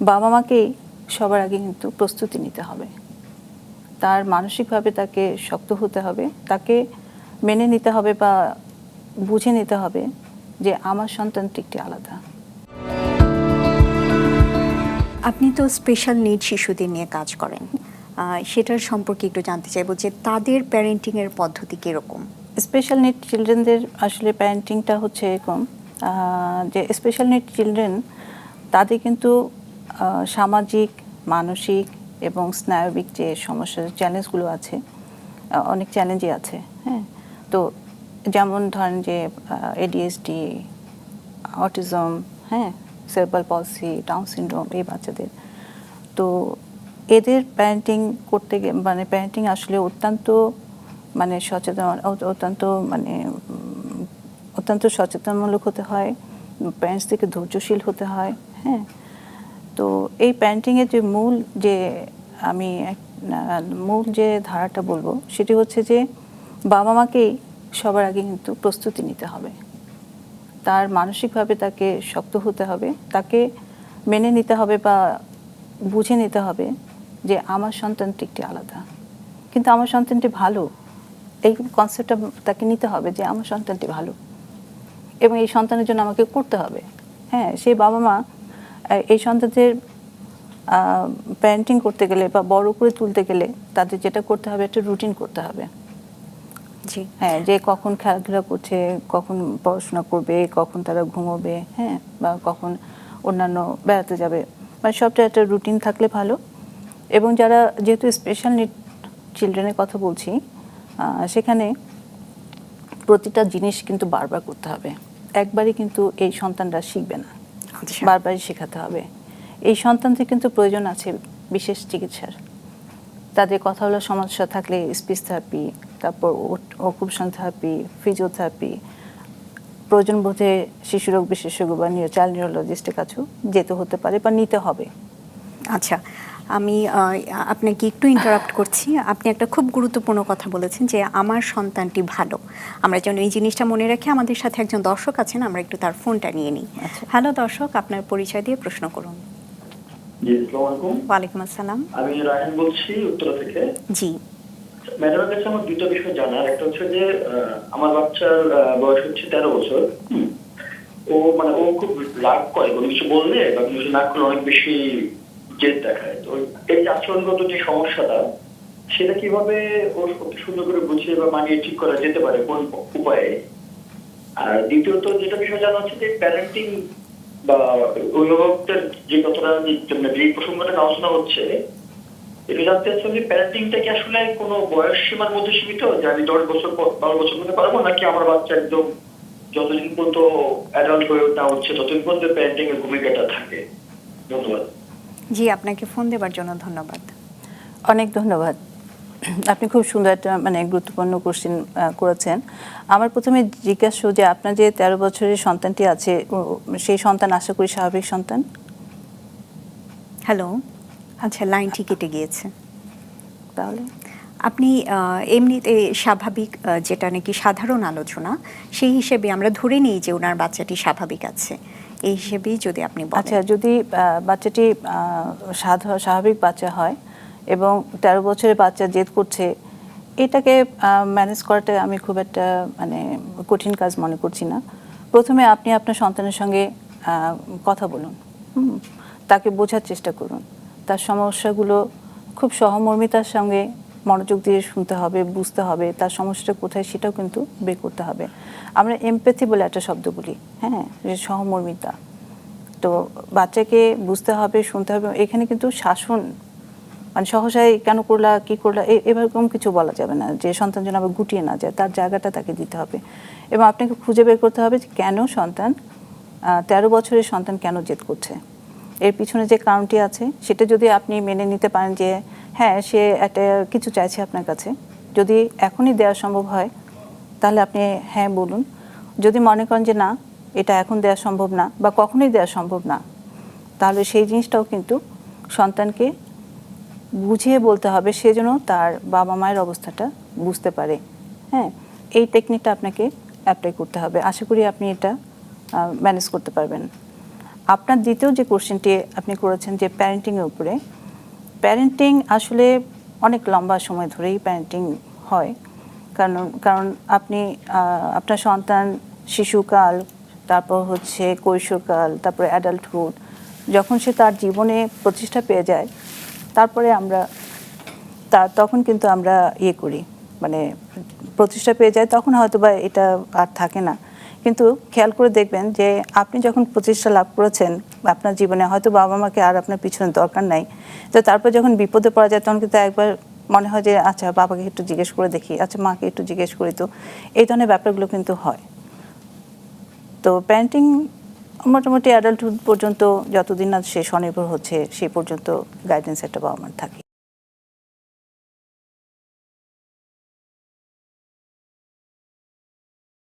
বাবা মাকেই সবার আগে কিন্তু প্রস্তুতি নিতে হবে। তার মানসিকভাবে তাকে শক্ত হতে হবে তাকে মেনে নিতে হবে বা বুঝে নিতে হবে যে আমার সন্তানটি একটি আলাদা। আপনি তো স্পেশাল নিড শিশুদের নিয়ে কাজ করেন। সেটার সম্পর্কে একটু জানতে চাইব যে তাদের প্যারেন্টিংয়ের পদ্ধতি কীরকম? স্পেশাল নিড চিলড্রেনদের আসলে প্যারেন্টিংটা হচ্ছে এরকম যে স্পেশাল নিড চিলড্রেন তাদের কিন্তু সামাজিক, মানসিক এবং স্নায়বিক যে সমস্যা চ্যালেঞ্জগুলো আছে অনেক চ্যালেঞ্জই আছে হ্যাঁ? তো যেমন ধরেন যে এডিএসডি অটিজম হ্যাঁ? সেরবাল পলসি ডাউন সিনড্রোম এই বাচ্চাদের। তো এদের প্যারেন্টিং করতে মানে প্যারেন্টিং আসলে অত্যন্ত মানে সচেতন অত্যন্ত মানে অত্যন্ত সচেতনমূলক হতে হয় প্যারেন্টস থেকে ধৈর্যশীল হতে হয় হ্যাঁ? তো এই প্যারেন্টিংয়ের যে মূল যে আমি মূল যে ধারাটা বলব, সেটি হচ্ছে যে বাবা মাকেই সবার আগে কিন্তু প্রস্তুতি নিতে হবে। তার মানসিকভাবে তাকে শক্ত হতে হবে, তাকে মেনে নিতে হবে বা বুঝে নিতে হবে যে আমার সন্তানটি একটি আলাদা। কিন্তু আমার সন্তানটি ভালো, এই কনসেপ্টটা তাকে নিতে হবে যে আমার সন্তানটি ভালো। এবং এই সন্তানের জন্য আমাকে করতে হবে। হ্যাঁ সেই বাবা মা এই সন্তানদের প্যারেন্টিং করতে গেলে বা বড় করে তুলতে গেলে তাদের যেটা করতে হবে একটা রুটিন করতে হবে। জি। হ্যাঁ যে কখন খেলাধুলা করছে কখন পড়াশোনা করবে কখন তারা ঘুমোবে হ্যাঁ বা কখন অন্যান্য বেড়াতে যাবে মানে সবটা একটা রুটিন থাকলে ভালো। এবং যারা যেহেতু স্পেশাল নিড চিলড্রেনের কথা বলছি সেখানে প্রতিটা জিনিস কিন্তু বারবার করতে হবে। একবারই কিন্তু এই সন্তানরা শিখবে না। বারবারই শেখাতে হবে। এই সন্তানদের কিন্তু প্রয়োজন আছে বিশেষ চিকিৎসার। তাদের কথা বলার সমস্যা থাকলে স্পিচ থেরাপি তারপর অকুপশন থেরাপি ফিজিওথেরাপি প্রয়োজন বোধে শিশুরোগ বিশেষজ্ঞ বা নিউ চাইল্ড নিউরোলজিস্টের কাছেও যেতে হতে পারে বা নিতে হবে। আচ্ছা। আমি আপনাকে একটু ইন্টারাপ্ট করছি। আপনি একটা খুব গুরুত্বপূর্ণ কথা বলেছেন যে আমার সন্তানটি ভালো। আমরা যেন এই জিনিসটা মনে রাখি আমাদের সাথে একজন দর্শক আছেন আমরা একটু তার ফোনটা নিয়ে নিই। আচ্ছা। হ্যালো দর্শক আপনার পরিচয় দিয়ে প্রশ্ন করুন। জি ওয়ালাইকুম আসসালাম। আমি রায়হান বলছি উত্তরা থেকে। জি। ম্যাডামের কাছে আমার দুটো বিষয় জানার। একটা হচ্ছে যে আমার বাচ্চার বয়স হচ্ছে তেরো বছর ও মানে ও খুব রাগ করে কোনো কিছু বললে বা কোনো কিছু না করলে অনেক বেশি জেদ দেখায়। তো এই আচরণগত যে সমস্যাটা, সেটা কীভাবে ও সুন্দর করে বুঝিয়ে বা মানিয়ে ঠিক করা যেতে পারে, কোন উপায়ে? আর দ্বিতীয়ত যেটা বিষয় জানা হচ্ছে যে প্যারেন্টিং বা অভিভাবকদের যে কথাটা যে- প্রসঙ্গটা আলোচনা হচ্ছে, এটা জানতে চাচ্ছিলাম যে প্যারেন্টিংটা কি আসলে কোনো বয়স সীমার মধ্যে সীমিত, যে আমি দশ বছর বারো বছর মধ্যে পারব, নাকি আমার বাচ্চা একদম যতদিন পর্যন্ত অ্যাডাল্ট হয়ে ওঠা হচ্ছে, ততদিন পর্যন্ত প্যারেন্টিং এর ভূমিকাটা থাকে? ধন্যবাদ। জি আপনাকে ফোন দেওয়ার জন্য ধন্যবাদ। অনেক ধন্যবাদ। আপনি খুব সুন্দর একটা মানে গুরুত্বপূর্ণ কোশ্চেন করেছেন। আমার প্রথমে জিজ্ঞাসা যে আপনার যে তেরো বছরের সন্তানটি আছে সেই সন্তান আশা করি স্বাভাবিক সন্তান? হ্যালো আচ্ছা লাইনটি কেটে গিয়েছে। তাহলে? আপনি এমনিতে স্বাভাবিক যেটা নাকি সাধারণ আলোচনা, সেই হিসেবে আমরা ধরে নিই যে ওনার বাচ্চাটি স্বাভাবিক আছে। এই হিসেবেই যদি আপনি আচ্ছা যদি বাচ্চাটি স্বাভাবিক বাচ্চা হয় এবং তেরো বছরের বাচ্চা জেদ করছে, এটাকে ম্যানেজ করাটা আমি খুব একটা মানে কঠিন কাজ মনে করছি না। প্রথমে আপনি আপনার সন্তানের সঙ্গে কথা বলুন। তাকে বোঝার চেষ্টা করুন। তার সমস্যাগুলো খুব সহমর্মিতার সঙ্গে মনোযোগ দিয়ে শুনতে হবে, বুঝতে হবে, তার সমস্যাটা কোথায় সেটাও কিন্তু বের করতে হবে। আমরা এমপ্যাথি বলে একটা শব্দ বলি হ্যাঁ? যে সহমর্মিতা। তো বাচ্চাকে বুঝতে হবে, শুনতে হবে, এখানে কিন্তু শাসন মানে সহসায় কেন করলা, কি করলা এরকম কিছু বলা যাবে না, যে সন্তান যেন আবার গুটিয়ে না যায়, তার জায়গাটা তাকে দিতে হবে। এবং আপনাকে খুঁজে বের করতে হবে যে কেন সন্তান তেরো বছরের সন্তান কেন জেদ করছে? এর পিছনে যে কারণটি আছে, সেটা যদি আপনি মেনে নিতে পারেন যে হ্যাঁ সে একটা কিছু চাইছে আপনার কাছে। যদি এখনই দেওয়া সম্ভব হয়, তাহলে আপনি হ্যাঁ বলুন। যদি মনে করেন যে না, এটা এখন দেওয়া সম্ভব না বা কখনোই দেওয়া সম্ভব না, তাহলে সেই জিনিসটাও কিন্তু সন্তানকে বুঝিয়ে বলতে হবে, সে যেন তার বাবা মায়ের অবস্থাটা বুঝতে পারে। হ্যাঁ এই টেকনিকটা আপনাকে অ্যাপ্লাই করতে হবে। আশা করি আপনি এটা ম্যানেজ করতে পারবেন। আপনার দ্বিতীয় যে কোশ্চেনটি আপনি করেছেন যে প্যারেন্টিংয়ের উপরে প্যারেন্টিং আসলে অনেক লম্বা সময় ধরেই প্যারেন্টিং হয়। কারণ কারণ আপনি আপনার সন্তান শিশুকাল, তারপর হচ্ছে কৈশোরকাল, তারপরে অ্যাডাল্টহুড যখন সে তার জীবনে প্রতিষ্ঠা পেয়ে যায়, তারপরে আমরা, তা তখন কিন্তু আমরা ইয়ে করি। মানে প্রতিষ্ঠা পেয়ে যায়, তখন হয়তো বা এটা আর থাকে না। কিন্তু খেয়াল করে দেখবেন যে আপনি যখন প্রতিষ্ঠা লাভ করেছেন, আপনার জীবনে হয়তো বাবা মাকে আর আপনার পিছনে দরকার নাই। তো তারপর যখন বিপদে পড়া যায়, তখন কিন্তু একবার মনে হয় যে আচ্ছা বাবাকে একটু জিজ্ঞেস করে দেখি। আচ্ছা মাকে একটু জিজ্ঞেস করি। তো এই ধরনের ব্যাপারগুলো কিন্তু হয়। তো প্যান্টিং মোটামুটি অ্যাডাল্টহুড পর্যন্ত যতদিন না সে স্বনির্ভর হচ্ছে সেই পর্যন্ত গাইডেন্স একটা বাবা মার থাকে।